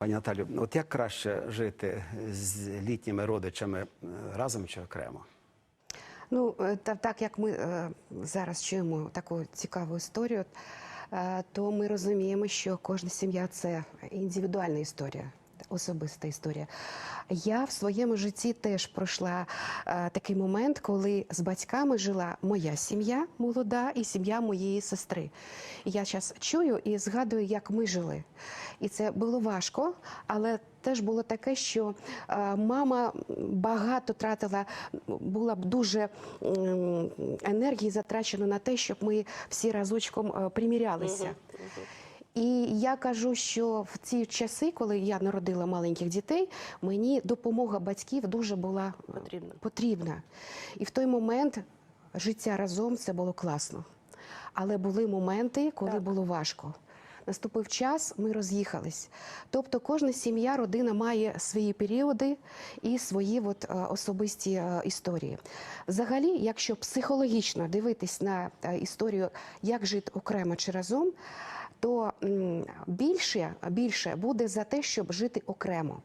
Пані Наталю, от як краще жити з літніми родичами е, разом чи окремо? Ну, е, та, так як ми е, зараз чуємо таку цікаву історію, е, то ми розуміємо, що кожна сім'я це індивідуальна історія. Особиста історія. Я в своєму житті теж пройшла е, такий момент, коли з батьками жила моя сім'я молода і сім'я моєї сестри. Я зараз чую і згадую, як ми жили. І це було важко, але теж було таке, що е, мама багато тратила, була б дуже м, енергії затрачено на те, щоб ми всі разочком е, примірялися. І я кажу, що в ці часи, коли я народила маленьких дітей, мені допомога батьків дуже була Потрібна. потрібна. І в той момент життя разом це було класно. Але були моменти, коли Так. було важко. Наступив час, ми роз'їхались. Тобто кожна сім'я, родина має свої періоди і свої от, е, особисті е, історії. Взагалі, якщо психологічно дивитись на е, історію, як жити окремо чи разом, то більше, більше буде за те, щоб жити окремо.